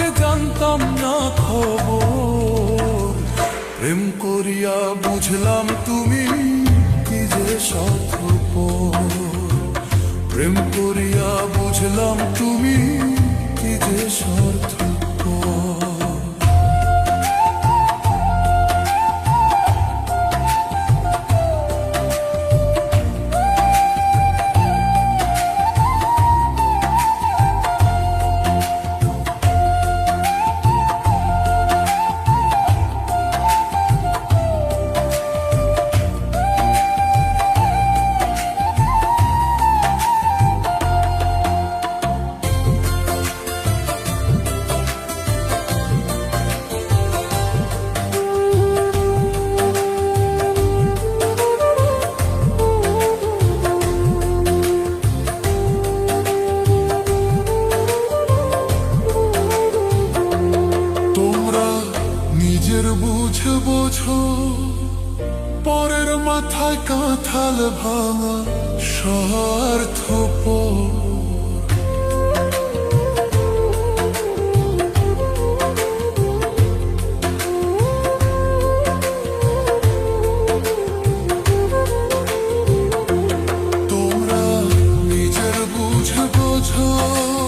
আগে জানতাম না খবর। প্রেম করিয়া বুঝলাম তুমি কি যে স্বার্থপর প্রেম বুঝে বোঝো পরের মাথায় কাঁথাল ভাঙা স্বার্থ তোমরা নিজের বুঝে বোঝো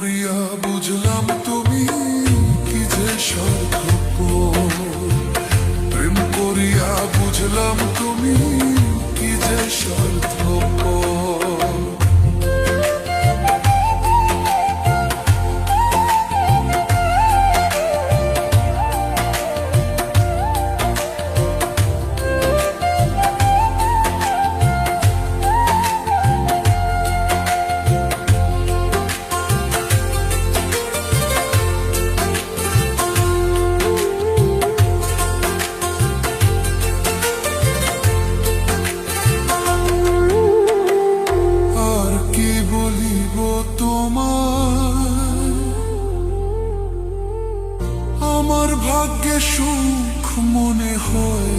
করিয়া বুঝলাম তুমি কি যে স্বার্থপর প্রেম করিয়া বুঝলাম তুমি কি যে স্বার্থপর ভাগ্যে সুখ মনে হয়।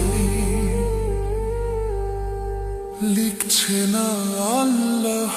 লিখছে না আল্লাহ।